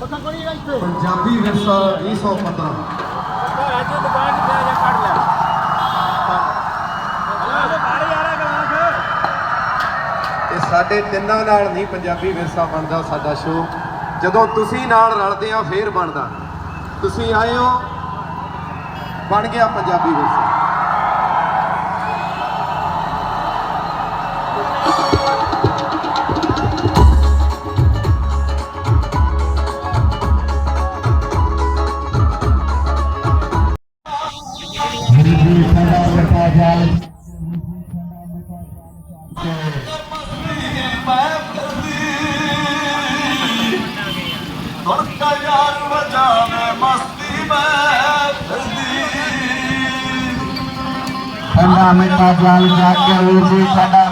ਪੰਜਾਬੀ ਵਿਰਸਾ 2015 ਅੱਜ ਦੁਕਾਨ ਪਿਆ ਜਾ ਕੱਢ ਲੈ ਇਹ ਸਾਡੇ ਤਿੰਨਾਂ ਨਾਲ ਨਹੀਂ ਪੰਜਾਬੀ ਵਿਰਸਾ ਬਣਦਾ ਸਾਡਾ ਸ਼ੋਅ। ਜਦੋਂ ਤੁਸੀਂ ਨਾਲ ਰਲਦੇ ਆ ਫੇਰ ਬਣਦਾ। ਤੁਸੀਂ ਆਏ ਹੋ ਬਣ ਗਿਆ ਪੰਜਾਬੀ ਵਿਰਸਾ। ठंडा मिठा जाल जाके उर्दी ठंडा